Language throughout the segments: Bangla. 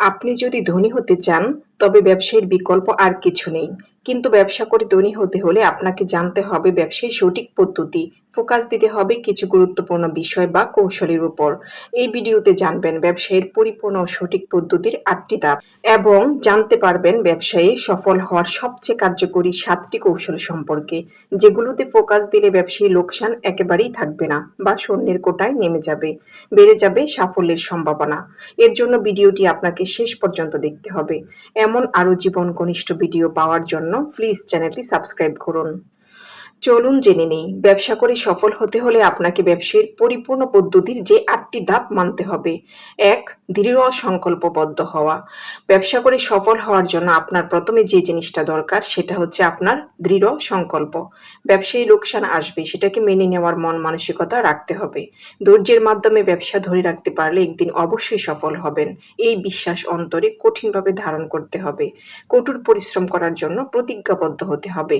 আপনি যদি ধনী হতে চান তবে ব্যবসায়ের বিকল্প আর কিছু নেই। কিন্তু ব্যবসা করে ধনী হতে হলে আপনাকে জানতে হবে ব্যবসায় সঠিক পদ্ধতি, ফোকাস দিতে হবে কিছু গুরুত্বপূর্ণ বিষয় বা কৌশলের উপর। এই ভিডিওতে জানবেন ব্যবসায়ের পরিপূর্ণ সঠিক পদ্ধতির আটটি ধাপ এবং জানতে পারবেন ব্যবসায়ে সফল হওয়ার সবচেয়ে কার্যকরী সাতটি কৌশল সম্পর্কে, যেগুলোতে ফোকাস দিলে ব্যবসায়ী লোকসান একেবারেই থাকবে না বা শূন্যের কোটায় নেমে যাবে, বেড়ে যাবে সাফল্যের সম্ভাবনা। এর জন্য ভিডিওটি আপনাকে শেষ পর্যন্ত দেখতে হবে। এমন আরও জীবন ঘনিষ্ঠ ভিডিও পাওয়ার জন্য প্লিজ চ্যানেলটি সাবস্ক্রাইব করুন। চলুন জেনে নেই, ব্যবসা করে সফল হতে হলে আপনাকে ব্যবসায়ের পরিপূর্ণ পদ্ধতির যে আটটি ধাপ মানতে হবে। এক, দৃঢ় সংকল্পবদ্ধ হওয়া। ব্যবসা করে সফল হওয়ার জন্য আপনার প্রথমে যে জিনিসটা দরকার সেটা হচ্ছে আপনার দৃঢ় সংকল্প। ব্যবসায়ী লোকসান আসবে, সেটাকে মেনে নেওয়ার মন মানসিকতা রাখতে হবে। ধৈর্যের মাধ্যমে ব্যবসা ধরে রাখতে পারলে একদিন অবশ্যই সফল হবেন। এই বিশ্বাস অন্তরে কঠিনভাবে ধারণ করতে হবে। কঠোর পরিশ্রম করার জন্য প্রতিজ্ঞাবদ্ধ হতে হবে।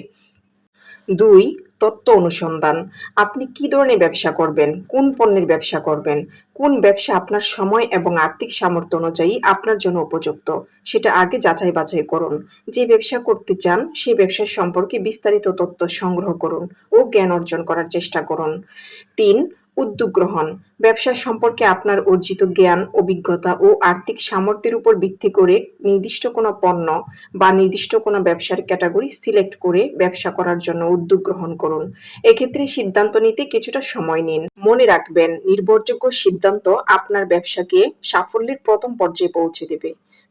দুই, তত্ত্ব অনুসন্ধান। আপনি কি ধরনের ব্যবসা করবেন? কোন পণ্যের ব্যবসা করবেন? কোন ব্যবসা আপনার সময় এবং আর্থিক সামর্থ্য অনুযায়ী আপনার জন্য উপযুক্ত? সেটা আগে যাচাই বাছাই করুন। যে ব্যবসা করতে চান সেই ব্যবসার সম্পর্কে বিস্তারিত তথ্য সংগ্রহ করুন ও জ্ঞান অর্জন করার চেষ্টা করুন। তিন উদ্যোগ গ্রহণ ব্যবসা সম্পর্কে আপনার অর্জিত জ্ঞান, অভিজ্ঞতা ও আর্থিক সামর্থ্যের উপর ভিত্তি করে নির্দিষ্ট কোনো পণ্য বা নির্দিষ্ট কোনো ব্যবসার ক্যাটাগরি সিলেক্ট করে ব্যবসা করার জন্য উদ্যোগ গ্রহণ করুন। এক্ষেত্রে সিদ্ধান্ত নিতে কিছুটা সময় নিন। মনে রাখবেন, নির্ভরযোগ্য সিদ্ধান্ত আপনার ব্যবসাকে সাফল্যের প্রথম পর্যায়ে পৌঁছে দেবে।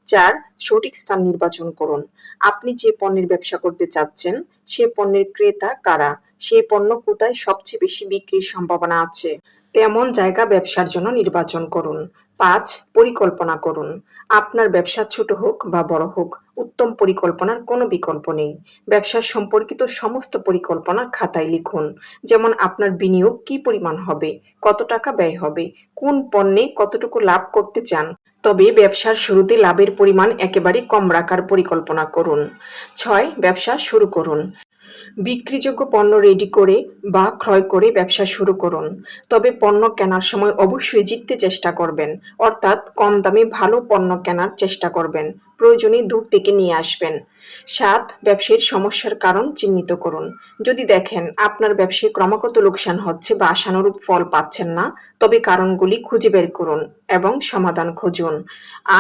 চার, সঠিক স্থান নির্বাচন করুন। আপনি যে পণ্যের ব্যবসা করতে চাচ্ছেন, সে পণ্যের ক্রেতা কারা? সেই পণ্য কোথায় সবচেয়ে বেশি বিক্রির সম্ভাবনা আছে? তেমন জায়গা ব্যবসার জন্য নির্বাচন করুন। পাঁচ, পরিকল্পনা করুন। আপনার ব্যবসা ছোট হোক বা বড় হোক, উত্তম পরিকল্পনার কোনো বিকল্প নেই। ব্যবসা সম্পর্কিত সমস্ত পরিকল্পনা খাতায় লিখুন। যেমন আপনার বিনিয়োগ কি পরিমাণ হবে? কত টাকা ব্যয় হবে? কোন পণ্যে কতটুকু লাভ করতে চান? তবে ব্যবসার শুরুতে লাভের পরিমাণ একেবারে কম রাখার পরিকল্পনা করুন। ছয়, ব্যবসা শুরু করুন। বিক্রিযোগ্য পণ্য রেডি করে বা ক্রয় করে ব্যবসা শুরু করুন। তবে পণ্য কেনার সময় অবশ্যই জিততে চেষ্টা করবেন। অর্থাৎ কম দামে ভালো পণ্য কেনার চেষ্টা করবেন। প্রয়োজনে দূর থেকে নিয়ে আসবেন। সাত, ব্যবসায়ীর সমস্যার কারণ চিহ্নিত করুন। যদি দেখেন আপনার ব্যবসায় ক্রমাগত লোকসান হচ্ছে বা আশানুরূপ ফল পাচ্ছেন না, তবে কারণগুলি খুঁজে বের করুন এবং সমাধান খুঁজুন।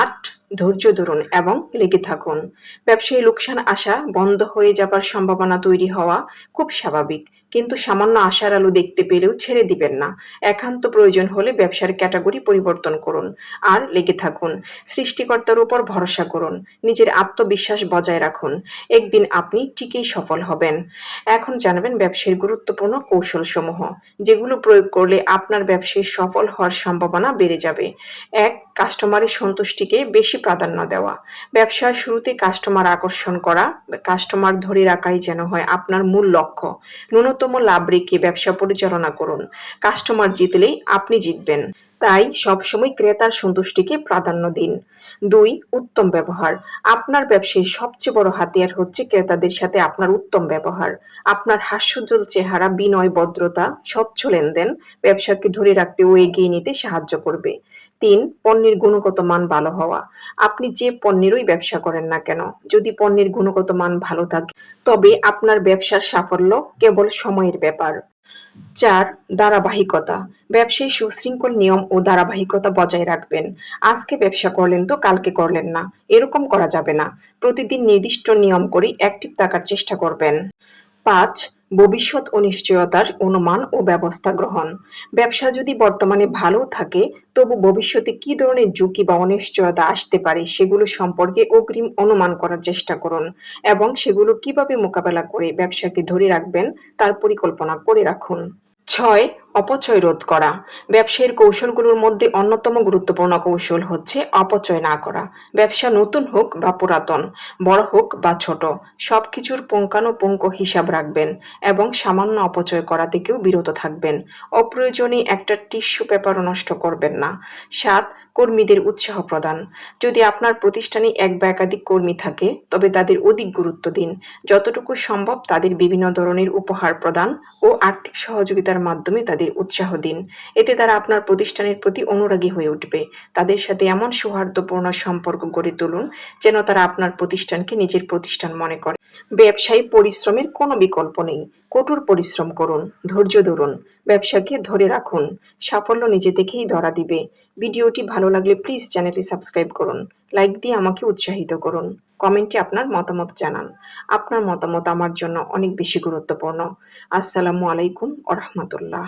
আট ধৈর্য ধরুন এবং লেগে থাকুন। ব্যবসায়ী লোকসান আসা বন্ধ হয়ে যাবার সম্ভাবনা তৈরি হওয়া খুব স্বাভাবিক। কিন্তু সামান্য আশার আলো দেখতে পেলেও ছেড়ে দিবেন না। একান্ত প্রয়োজন হলে ব্যবসার ক্যাটাগরি পরিবর্তন করুন আর লেগে থাকুন। সৃষ্টিকর্তার উপর ভরসা করুন। নিজের আত্মবিশ্বাস বজায় রাখুন। একদিন আপনি ঠিকই সফল হবেন। এখন জানাবেন ব্যবসায়ের গুরুত্বপূর্ণ কৌশলসমূহ, যেগুলো প্রয়োগ করলে আপনার ব্যবসায় সফল হওয়ার সম্ভাবনা বেড়ে যাবে। এক কাস্টমারের সন্তুষ্টিকে বেশি প্রাধান্য দেওয়া। ব্যবসার শুরুতে কাস্টমার আকর্ষণ করা কাস্টমার ধরে রাখাই যেন হয় আপনার মূল লক্ষ্য। ন্যূনতম লাভ রেখে ব্যবসা পরিচালনা করুন। কাস্টমার জিতলেই আপনি জিতবেন। তাই সবসময় ক্রেতার সন্তুষ্টিকে প্রাধান্য দিন। দুই, উত্তম ব্যবহার। আপনার ব্যবসায় সবচেয়ে বড় হাতিয়ার হচ্ছে ক্রেতাদের সাথে আপনার উত্তম ব্যবহার। আপনার হাস্যজ্জ্বল চেহারা, বিনয়, ভদ্রতা, স্বচ্ছ লেনদেন ব্যবসাকে ধরে রাখতে ও এগিয়ে নিতে সাহায্য করবে। তিন, পণ্যের গুণগত মান ভালো হওয়া। আপনি যে পণ্যেরই ব্যবসা করেন না কেন, যদি পণ্যের গুণগত মান ভালো থাকে, তবে আপনার ব্যবসার সাফল্য কেবল সময়ের ব্যাপার। চার, ধারাবাহিকতা। ব্যবসায় সুশৃঙ্খল নিয়ম ও ধারাবাহিকতা বজায় রাখবেন। আজকে ব্যবসা করলেন তো কালকে করলেন না, এরকম করা যাবে না। প্রতিদিন নির্দিষ্ট নিয়ম করে অ্যাক্টিভ থাকার চেষ্টা করবেন। পাঁচ ভবিষ্যৎ অনিশ্চয়তার অনুমান ও ব্যবস্থা গ্রহণ। ব্যবসা যদি বর্তমানে ভালো থাকে, তবু ভবিষ্যতে কি ধরনের ঝুঁকি বা অনিশ্চয়তা আসতে পারে সেগুলো সম্পর্কে অগ্রিম অনুমান করার চেষ্টা করুন এবং সেগুলো কীভাবে মোকাবেলা করে ব্যবসাকে ধরে রাখবেন তার পরিকল্পনা করে রাখুন। ছয় অপচয় রোধ করা। ব্যবসায়ের কৌশলগুলোর মধ্যে অন্যতম গুরুত্বপূর্ণ কৌশল হচ্ছে অপচয় না করা। ব্যবসা নতুন হোক বা পুরাতন, বড় হোক বা ছোট, সবকিছুর পুঙ্খানুপুঙ্খ হিসাব রাখবেন এবং সামান্য অপচয় করা থেকেও বিরত থাকবেন। অপ্রয়োজনে একটা টিস্যু পেপারও নষ্ট করবেন না। সাত, কর্মীদের উৎসাহ প্রদান। যদি আপনার প্রতিষ্ঠানে এক বা একাধিক কর্মী থাকে, তবে তাদের অধিক গুরুত্ব দিন। যতটুকু সম্ভব তাদের বিভিন্ন ধরনের উপহার প্রদান ও আর্থিক সহযোগিতার মাধ্যমে তাদের উৎসাহ দিন। এতে তারা আপনার প্রতিষ্ঠানের প্রতি অনুরাগী হয়ে উঠবে। তাদের সাথে এমন সৌহার্দ্যপূর্ণ সম্পর্ক গড়ে তুলুন যেন তারা আপনার প্রতিষ্ঠানকে নিজের প্রতিষ্ঠান মনে করে। ব্যবসায়ী পরিশ্রমের কোনো বিকল্প নেই। কঠোর পরিশ্রম করুন, ধৈর্য ধরুন, ব্যবসাকে ধরে রাখুন। সাফল্য নিজে থেকেই ধরা দিবে। ভিডিওটি ভালো লাগলে প্লিজ চ্যানেলটি সাবস্ক্রাইব করুন, লাইক দিয়ে আমাকে উৎসাহিত করুন। কমেন্টে আপনার মতামত জানান। আপনার মতামত আমার জন্য অনেক বেশি গুরুত্বপূর্ণ। আসসালামু আলাইকুম ওরহমতুল্লাহ